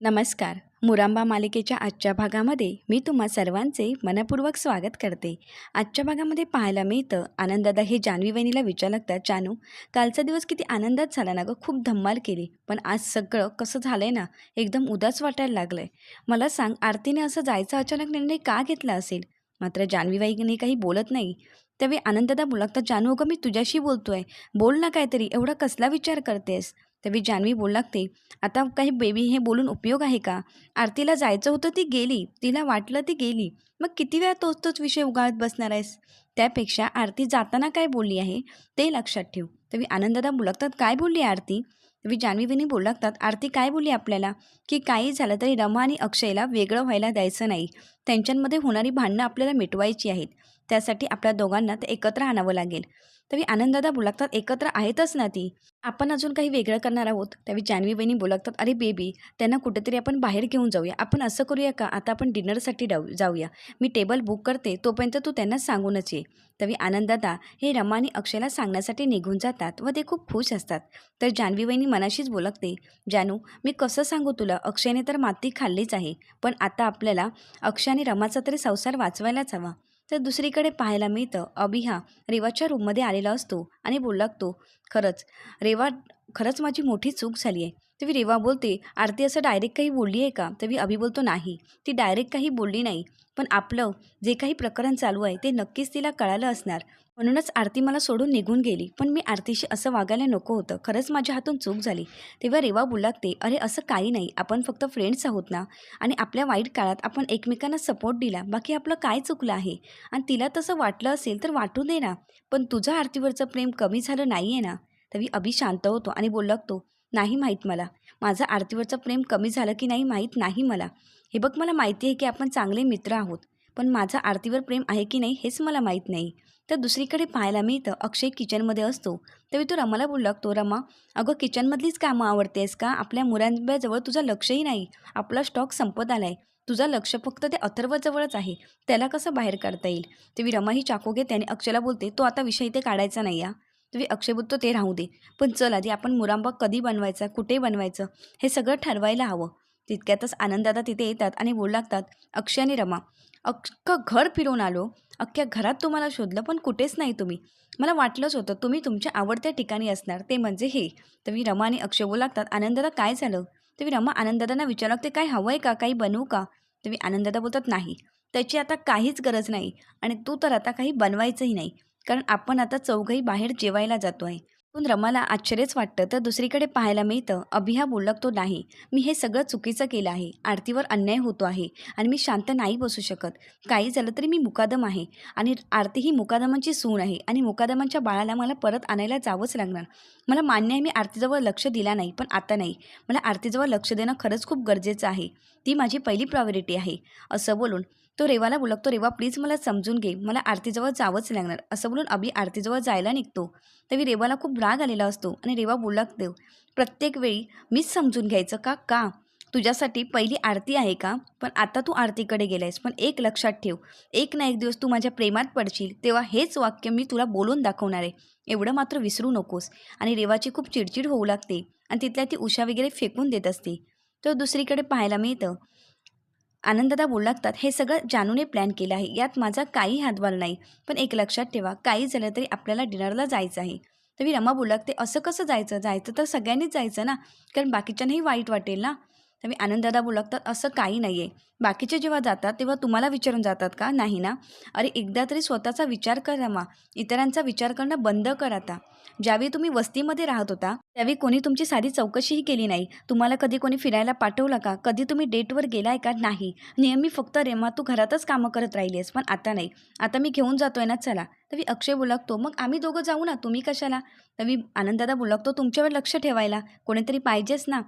नमस्कार. मुरांबा मालिकेच्या आजच्या भागामध्ये मी तुम्हा सर्वांचे मनपूर्वक स्वागत करते. आजच्या भागामध्ये पाहायला मिळतं आनंददा हे जान्हवी वहिनीला विचार लागतात जानू कालचा दिवस किती आनंदात झाला ना गं. खूप धम्माल केली. पण आज सगळं कसं झालं आहे ना एकदम उदास वाटायला लागलं आहे मला सांग आरतीने असं जायचा अचानक निर्णय का घेतला असेल? मात्र जान्हवी काही बोलत नाही. त्यावेळी आनंददा बोलतात जानू अगं मी तुझ्याशी बोलतोय. बोल ना काहीतरी. एवढा कसला विचार करतेस? त्यावेळी जान्हवी बोलू लागते. आता काही बेबी हे बोलून उपयोग आहे का? आरतीला जायचं होतं ती गेली. तिला वाटलं ती गेली. मग किती वेळा तोच तोच विषय उगाळत बसणार आहेस? त्यापेक्षा आरती जाताना काय बोलली आहे? ते लक्षात ठेव. तरी आनंददा बोलतात काय बोलली आरती? तरी जान्हवीविनी बोलू लागतात आरती काय बोलली आपल्याला? की काही झालं तरी रमा आणि अक्षयला वेगळं व्हायला द्यायचं नाही. त्यांच्यामध्ये होणारी भांडणं आपल्याला मिटवायची आहेत. त्यासाठी आपल्या दोघांना ते एकत्र आणावं लागेल. तरी आनंददा बोलतात एकत्र आहेतच ना ती. आपण अजून काही वेगळं करणार आहोत. त्यावेळी जान्हवी बहिणी बोलतात अरे बेबी त्यांना कुठेतरी आपण बाहेर घेऊन जाऊया. आपण असं करूया का? आता आपण डिनरसाठी डाऊ जाऊया. मी टेबल बुक करते तोपर्यंत तू त्यांना सांगूनच ये. तरी आनंददा हे रमा आणि अक्षयला सांगण्यासाठी निघून जातात व ते खूप खुश असतात. तर जान्हवी बहिणी मनाशीच बोलकते जानू मी कसं सांगू तुला? अक्षयने तर माती खाल्लीच आहे. पण आता आपल्याला अक्षय आणि रमाचा तरी संसार वाचवायलाच हवा. तर दुसरीकडे पाहायला मिळतं. अभिहा रेवाच्या रूममध्ये आलेला असतो आणि बोलू लागतो खरंच रेवा खरंच माझी मोठी चूक झाली आहे तेव्हा रेवा बोलते आरती असं डायरेक्ट काही बोलली आहे का? तेव्हा अभि बोलतो नाही. ती डायरेक्ट काही बोलली नाही पण आपलं जे काही प्रकरण चालू आहे ते नक्कीच तिला कळालं असणार. म्हणूनच आरती मला सोडून निघून गेली. पण मी आरतीशी असं वागायला नको होतं. खरंच माझ्या हातून चूक झाली. तेव्हा रेवा बुलागते अरे असं काही नाही. आपण फक्त फ्रेंड्स आहोत ना? आणि आपल्या वाईट काळात आपण एकमेकांना सपोर्ट दिला. बाकी आपलं काय चुकलं आहे? आणि तिला तसं वाटलं असेल तर वाटू दे ना. पण तुझं आरतीवरचं प्रेम कमी झालं नाही आहे ना? तरी अभि शांत होतो आणि बोलू लागतो नाही माहीत मला. माझं आरतीवरचं प्रेम कमी झालं की नाही माहीत नाही मला. हे बघ मला माहिती आहे की आपण चांगले मित्र आहोत पण माझं आरतीवर प्रेम आहे की नाही हेच मला माहीत नाही. तर दुसरीकडे पाहायला मिळतं अक्षय किचनमध्ये असतो. तेव्हा तो रमाला बोलू लागतो रमा अगं किचनमधलीच कामं आवडतेस का? आपल्या मुलांब्याजवळ तुझं लक्षही नाही. आपला स्टॉक संपत आला आहे तुझं लक्ष फक्त ते अथर्वजवळच आहे. त्याला कसं बाहेर काढता येईल? तेव्हा रमा ही चाकू घेते आणि अक्षयला बोलते तो आता विषय इथे काढायचा नाही या तुम्ही अक्षय बोलतो ते राहू दे. पण चल आधी आपण मुरांबा कधी बनवायचा कुठे बनवायचं हे सगळं ठरवायला हवं. तितक्यातच आनंददादा तिथे येतात आणि बोलू लागतात अक्षय आणि रमा अख्खं घर फिरून आलो. अख्ख्या घरात तुम्हाला शोधलं पण कुठेच नाही तुम्ही. मला वाटलंच होतं तुम्ही तुमच्या आवडत्या ठिकाणी असणार ते म्हणजे हे. तुम्ही रमा आणि अक्षय बोलू लागतात आनंददा काय झालं? तुम्ही रमा आनंददांना विचारू लागते काय हवं आहे का? काही बनवू का? तुम्ही आनंददा बोलतात नाही. त्याची आता काहीच गरज नाही आणि तू तर आता काही बनवायचंही नाही. कारण आपण आता चौघही बाहेर जेवायला जातो आहे. पण रमाला आश्चर्यच वाटतं तर दुसरीकडे पाहायला मिळतं अभिहा बोलक तो नाही. मी हे सगळं चुकीचं केलं आहे. आरतीवर अन्याय होतो आहे आणि मी शांत नाही बसू शकत. काही झालं तरी मी मुकादम आहे आणि आरती ही मुकादमांची सून आहे आणि मुकादमांच्या बाळाला मला परत आणायला जावंच लागणार. मला मान्य आहे मी आरतीजवळ लक्ष दिला नाही पण आता नाही. मला आरतीजवळ लक्ष देणं खरंच खूप गरजेचं आहे. ती माझी पहिली प्रायोरिटी आहे. असं बोलून तो रेवाला बोलतो रेवा प्लीज मला समजून घे. मला आरतीजवळ जावंच लागणार. असं बोलून अभि आरतीजवळ जायला निघतो. तरी रेवाला खूप राग आलेला असतो आणि रेवा बोलक देव प्रत्येक वेळी मीच समजून घ्यायचं का? का? तुझ्यासाठी पहिली आरती आहे का? पण आता तू आरतीकडे गेलायस. पण एक लक्षात ठेव एक ना एक दिवस तू माझ्या प्रेमात पडशील. तेव्हा हेच वाक्य मी तुला बोलून दाखवणार आहे. एवढं मात्र विसरू नकोस. आणि रेवाची खूप चिडचिड होऊ लागते आणि तिथल्या ती उषा वगैरे फेकून देत असते. तर दुसरीकडे पाहायला मिळतं. आनंददा बोलू लागतात हे सगळं जानूने प्लॅन केलं आहे. यात माझा काही हातभार नाही. पण एक लक्षात ठेवा काही झालं तरी आपल्याला डिनरला जायचं आहे. तरी रमा बोलू लागते असं कसं जायचं? जायचं तर सगळ्यांनीच जायचं ना? कारण बाकीच्यांनाही वाईट वाटेल ना? तर मी आनंददादा बोलू लागतात असं काही नाही आहे बाकीचे जेव्हा जातात तेव्हा तुम्हाला विचारून जातात का? नाही ना? अरे एकदा तरी स्वतःचा विचार करा मा. इतरांचा विचार करणं बंद करा आता. ज्यावेळी तुम्ही वस्तीमध्ये राहत होता त्यावेळी कोणी तुमची साधी चौकशीही केली नाही. तुम्हाला कधी कोणी फिरायला पाठवलं का? कधी तुम्ही डेटवर गेलाय का? नाही. नेहमी फक्त रेमा तू घरातच कामं करत राहिली आहेस पण आता नाही. आता मी घेऊन जातोय ना चला. तरी अक्षय बोलकतो मग आम्ही दोघं जाऊ ना? तुम्ही कशाला? तरी आनंदादा बोलकतो तुमच्यावर लक्ष ठेवायला. कोणीतरी पाहिजेच ना.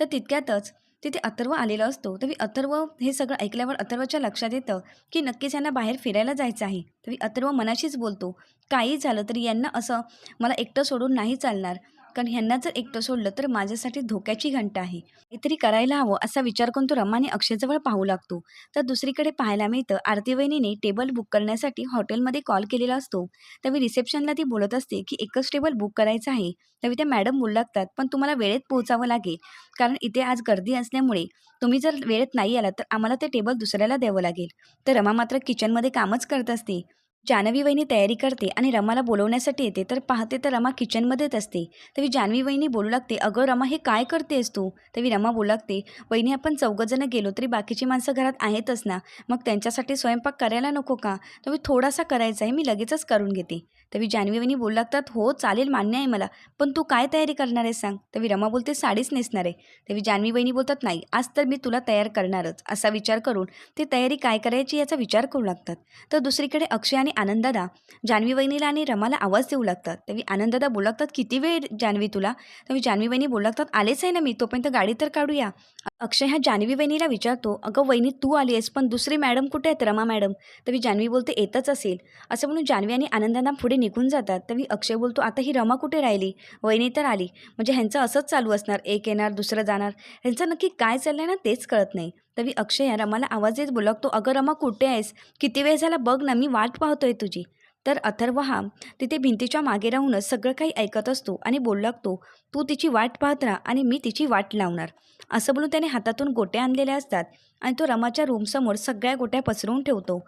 तर तितक्यातच तिथे अथर्व आलेला असतो. तरी अथर्व हे सगळं ऐकल्यावर अथर्वच्या लक्षात येतं की नक्कीच यांना बाहेर फिरायला जायचं आहे. तरी अथर्व मनाशीच बोलतो काही झालं तरी यांना असं मला एकटं सोडून नाही चालणार. कारण ह्यांना जर एकटं सोडलं तर माझ्यासाठी धोक्याची घंटा आहे. काहीतरी करायला हवं असा विचार करून तो रमाने अक्षयजवळ पाहू लागतो. तर दुसरीकडे पाहायला मिळतं आरती वहिनीने टेबल बुक करण्यासाठी हॉटेलमध्ये कॉल केलेला असतो. त्यावेळी रिसेप्शनला ती बोलत असते की एकच टेबल बुक करायचं आहे. त्यावेळी त्या मॅडम बोलू लागतात पण तुम्हाला वेळेत पोहोचावं लागेल. कारण इथे आज गर्दी असल्यामुळे तुम्ही जर वेळेत नाही आलात तर आम्हाला ते टेबल दुसऱ्याला द्यावं लागेल. तर रमा मात्र किचनमध्ये कामच करत असते. जान्हवी वहिनी तयारी करते आणि रमाला बोलवण्यासाठी येते तर पाहते तर रमा किचनमध्येच असते. तेव्हा जान्हवी वहिनी बोलू लागते अगं रमा हे काय करतेस तू? तेव्हा रमा बोलू लागते वहिनी आपण चौघंजणं गेलो तरी बाकीची माणसं घरात आहेतच ना? मग त्यांच्यासाठी स्वयंपाक करायला नको का? तुम्ही थोडासा करायचा आहे मी लगेचच करून घेते. तेव्हा जानवी वहिनी बोलू लागतात हो चालेल मान्य आहे मला पण तू काय तयारी करणार आहे सांग? तेव्हा रमा बोलते साडीच नेसणार आहे. तेव्हा जान्हवी वहिनी बोलतात नाही आज तर मी तुला तयार करणारच असा विचार करून ते तयारी काय करायची याचा विचार करू लागतात. तर दुसरीकडे अक्षय आणि आनंददा. जान्हवी वहिनीला आणि रमाला आवाज देऊ लागतात. तेव्हा आनंददा बोलागतात लागतात किती वेळ जान्हवी तुला? तेव्हा जान्हवी वहिनी बोलागतात लागतात आलेच आहे ना मी तोपर्यंत गाडी तर काढूया. अक्षय हा जान्हवी वहिनीला विचारतो अगं वहिनी तू आली आहेस पण दुसरी मॅडम कुठे आहेत? रमा मॅडम. तरी जान्हवी बोलते येतच असेल. असं म्हणून जान्हवी आणि आनंदांना पुढे निघून जातात. तरी अक्षय बोलतो आता ही रमा कुठे राहिली? वहिनी तर आली. म्हणजे ह्यांचं असंच चालू असणार एक येणार दुसरं जाणार. ह्यांचं नक्की काय चाललं आहे ना तेच कळत नाही. तरी अक्षय रमाला आवाज देत बोलतो अगं रमा कुठे आहेस? किती वेळ झाला बघ ना मी वाट पाहतोय तुझी. तर अथर्व हा तिथे भिंतीच्या मागे राहूनच सगळं काही ऐकत असतो आणि बोलू लागतो तू तिची वाट पाहत राहा आणि मी तिची वाट लावणार. असं बोलून त्याने हातातून गोट्या आणलेल्या असतात आणि तो रमाच्या रूमसमोर सगळ्या गोट्या पसरवून ठेवतो.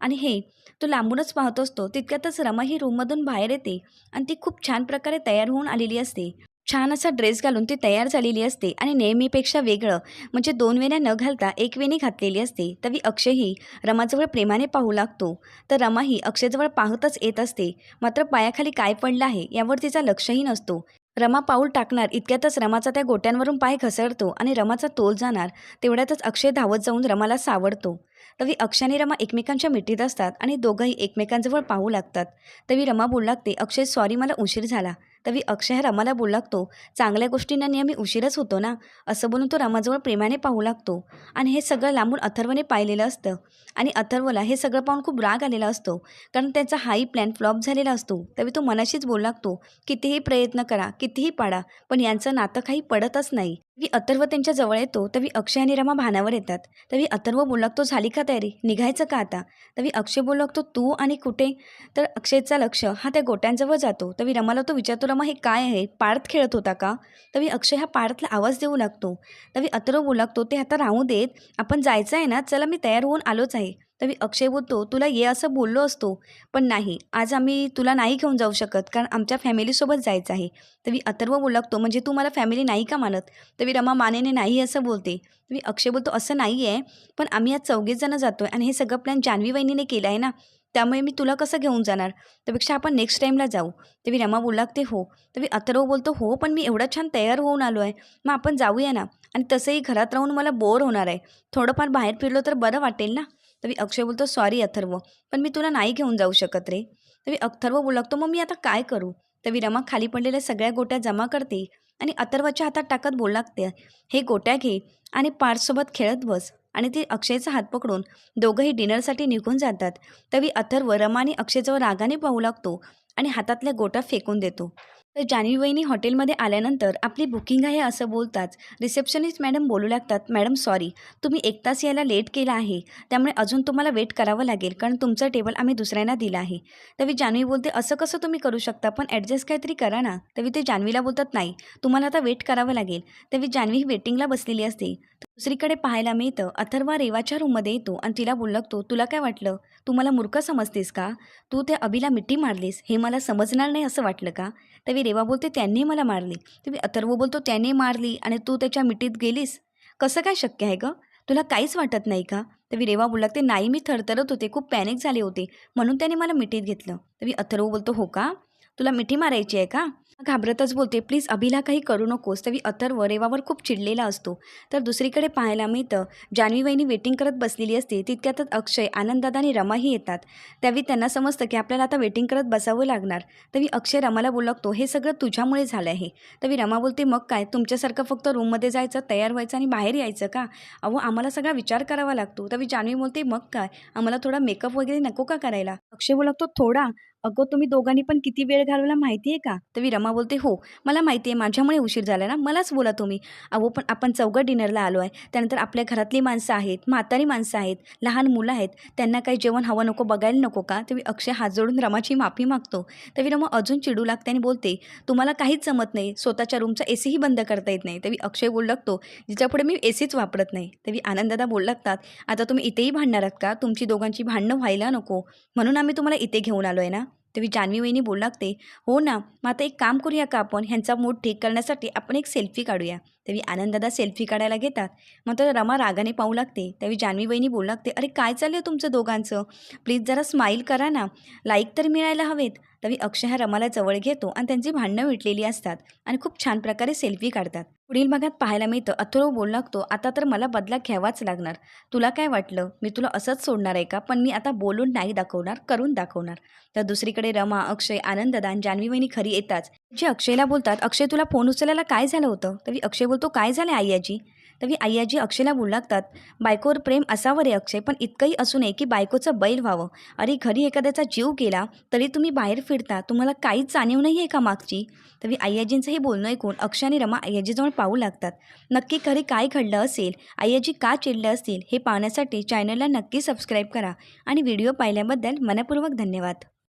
आणि हे तो लांबूनच पाहत असतो तितक्यातच रमा ही रूममधून बाहेर येते आणि ती खूप छान प्रकारे तयार होऊन आलेली असते. छान असा ड्रेस घालून ती तयार झालेली असते आणि नेहमीपेक्षा वेगळं. म्हणजे दोन वेण्या न घालता एक वेणी घातलेली असते. तवी अक्षयही रमाजवळ प्रेमाने पाहू लागतो. तर रमाही अक्षयजवळ पाहतच येत असते. मात्र पायाखाली काय पडलं आहे यावर तिचा लक्षही नसतो. रमा पाऊल टाकणार इतक्यातच रमाचा त्या गोट्यांवरून पाय घसरतो आणि रमाचा तोल जाणार तेवढ्यातच अक्षय धावत जाऊन रमाला सावडतो तवी अक्षय रमा एकमेकांच्या मिठीत असतात आणि दोघंही एकमेकांजवळ पाहू लागतात. तवी रमा बोलू लागते अक्षय सॉरी मला उशीर झाला. तवी अक्षय रमाला बोलू लागतो. चांगल्या गोष्टींना नेहमी उशीरच होतो ना? असं बोलून तो रमाजवळ प्रेमाने पाहू लागतो. आणि हे सगळं लांबून अथर्वने पाहिलेलं असतं. आणि अथर्वला हे सगळं पाहून खूप राग आलेला असतो. कारण त्यांचा हाही प्लॅन फ्लॉप झालेला असतो. तवी तो मनाशीच बोलू लागतो. कितीही प्रयत्न करा कितीही पाडा पण यांचं नातं काही पडतच नाही. तवी अथर्व त्यांच्या जवळ येतो तवी अक्षय आणि रमा भानावर येतात. तवी अथर्व बोलतो झाली का तयारी? निघायचं का आता? तवी अक्षय बोलतो लागतो तू आणि कुठे? तर अक्षयचा लक्ष हा त्या गोट्यांजवळ जातो. तवी रमाला तो विचारतो रमा हे काय आहे? पार्थ खेळत होता का? तवी अक्षय हा पार्थला आवाज देऊ लागतो. तवी अथर्व बोलतो ते आता राहू देत आपण जायचं आहे ना? चला मी तयार होऊन आलोच आहे. तर मी अक्षय बोलतो तुला ये असं बोललो असतो पण नाही आज आम्ही तुला नाही घेऊन जाऊ शकत कारण आमच्या फॅमिलीसोबत जायचं आहे. तर मी अथर्व बोलू लागतो म्हणजे तू मला फॅमिली नाही का मानत? तर मी रमा मानेने नाही असं बोलते. मी अक्षय बोलतो असं नाही आहे पण आम्ही आज चौघेच जणं जातो आहे आणि हे सगळं प्लॅन जान्हवी वहिनीने केलं आहे ना त्यामुळे मी तुला कसं घेऊन जाणार? त्यापेक्षा आपण नेक्स्ट टाईमला जाऊ. तेव्हा रमा बोलू लागते हो. मी अथर्व बोलतो हो पण मी एवढं छान तयार होऊन आलो आहे मग आपण जाऊया ना आणि तसंही घरात राहून मला बोर होणार आहे. थोडंफार बाहेर फिरलो तर बरं वाटेल ना? तरी अक्षय बोलतो सॉरी अथर्व पण मी तुला नाही घेऊन जाऊ शकत रे. तरी अथर्व बोलू लागतो मग मी आता काय करू? तरी रमा खाली पडलेल्या सगळ्या गोट्या जमा करते आणि अथर्वच्या हातात टाकत बोलू लागते हे गोट्या घे आणि पार्टसोबत खेळत बस. आणि ती अक्षयचा हात पकडून दोघंही डिनरसाठी निघून जातात. तरी अथर्व रमा आणि अक्षयजवळ रागाने पाहू लागतो आणि हातातल्या गोट्या फेकून देतो. तर जान्हवी वहिनी हॉटेलमध्ये आल्यानंतर आपली बुकिंग आहे असं बोलताच रिसेप्शनिस्ट मॅडम बोलू लागतात मॅडम सॉरी. तुम्ही एक तास यायला लेट केला आहे. त्यामुळे अजून तुम्हाला वेट करावं लागेल कारण तुमचं टेबल आम्ही दुसऱ्यांना दिलं आहे. तवी जान्हवी बोलते असं कसं तुम्ही करू शकता? पण ॲडजस्ट काहीतरी करा ना. तवी ते जान्हवीला बोलतात नाही. तुम्हाला आता वेट करावं लागेल. तवी जान्हवी ही वेटिंगला बसलेली असते. दुसरीकडे पाहायला मिळतं अथर्वा रेवाच्या रूममध्ये येतो आणि तिला बोललगतो तुला काय वाटलं? तू मला मूर्ख समजतेस का? तू त्या अभिला मिठी मारलीस हे मला समजणार नाही असं वाटलं का? तवी रेवा बोलते त्यांनी मला मारली. तरी अथर्व बोलतो त्याने मारली आणि तू त्याच्या मिठीत गेलीस? कसं काय शक्य आहे गं? तुला काहीच वाटत नाही का? तवी रेवा बोलू ते नाही मी थरथरत होते खूप पॅनिक झाले होते म्हणून त्याने मला मिठीत घेतलं. तवी अथर्व बोलतो हो का? तुला मिठी मारायची आहे का? घाबरतच बोलते. प्लीज अभिला काही करू नकोस. तरी अथर्व रेवावर खूप चिडलेला असतो. तर दुसरीकडे पाहायला मिळतं जान्हवी वहिनी वेटिंग करत बसलेली असते. तितक्यातच अक्षय आनंददादा आणि रमाही येतात. त्यावेळी त्यांना समजतं की आपल्याला आता वेटिंग करत बसावं लागणार. तरी अक्षय रमाला बोलू लागतो हे सगळं तुझ्यामुळे झालं आहे. तरी रमा बोलते मग काय? तुमच्यासारखं फक्त रूममध्ये जायचं तयार व्हायचं आणि बाहेर यायचं का? अहो आम्हाला सगळा विचार करावा लागतो. तरी जान्हवी बोलते मग काय? आम्हाला थोडा मेकअप वगैरे नको का करायला? अक्षय बोलू थोडा. अगं तुम्ही दोघांनी पण किती वेळ घालवला माहिती आहे का? तर रमा बोलते हो मला माहिती आहे माझ्यामुळे उशीर झाला ना मलाच बोला तुम्ही. अहो पण आपण चौघं डिनरला आलो आहे. त्यानंतर आपल्या घरातली माणसं आहेत म्हातारी माणसं आहेत लहान मुलं आहेत. त्यांना काही जेवण हवं नको बघायला नको का? तरी अक्षय हात जोडून रमाची माफी मागतो. तर रमा अजून चिडू लागते आणि बोलते तुम्हाला काहीच जमत नाही. स्वतःच्या रूमचा ए सीही बंद करता येत नाही. तरी अक्षय बोलू लागतो जिच्यापुढे मी ए सीच वापरत नाही. तरी आनंददा बोलू लागतात आता तुम्ही इथेही भांडणार आहात का? तुमची दोघांची भांडणं व्हायला नको. म्हणून आम्ही तुम्हाला इथे घेऊन आलो आहे ना? तेव्हा जान्हवी वहिनी बोलू लागते. हो ना मग आता एक काम करूया का आपण? ह्यांचा मूड ठीक करण्यासाठी आपण एक सेल्फी काढूया. तेव्हा आनंददा सेल्फी काढायला घेतात. मग तर रमा रागाने पाहू लागते. त्यावेळी जान्हवी वहिनी बोलू लागते. अरे काय चाललं आहे तुमचं दोघांचं? प्लीज जरा स्माईल करा ना. लाईक तर मिळायला हवेत. तरी अक्षय हा रमाला जवळ घेतो आणि त्यांची भांडणं मिटलेली असतात आणि खूप छान प्रकारे सेल्फी काढतात. पुढील भागात पाहायला मिळतं अथर्व बोलू लागतो आता तर मला बदला घ्यावाच लागणार. तुला काय वाटलं? मी तुला असंच सोडणार आहे का? पण मी आता बोलून नाही दाखवणार करून दाखवणार. तर दुसरीकडे रमा अक्षय आनंददान जान्हवी वहिनी खरी येताच. जे अक्षयला बोलतात अक्षय तुला फोन उचलायला काय झालं होतं? तरी अक्षय बोलतो काय झालं आई आजी? तरी आय्याजी अक्षयला बोलू लागतात बायकोवर प्रेम असावं रे अक्षय पण इतकंही असू नये की बायकोचं बैल व्हावं. अरे घरी एखाद्याचा जीव गेला तरी तुम्ही बाहेर फिरता तुम्हाला काहीच जाणीव नाही आहे का मागची? तरी आय्याजींचं हे बोलणं ऐकून अक्षय आणि रमा आय्याजीजवळ पाहू लागतात. नक्की खरी काय घडलं असेल आय्याजी का चिडलं असतील हे पाहण्यासाठी चॅनलला नक्की सबस्क्राईब करा आणि व्हिडिओ पाहिल्याबद्दल मनपूर्वक धन्यवाद.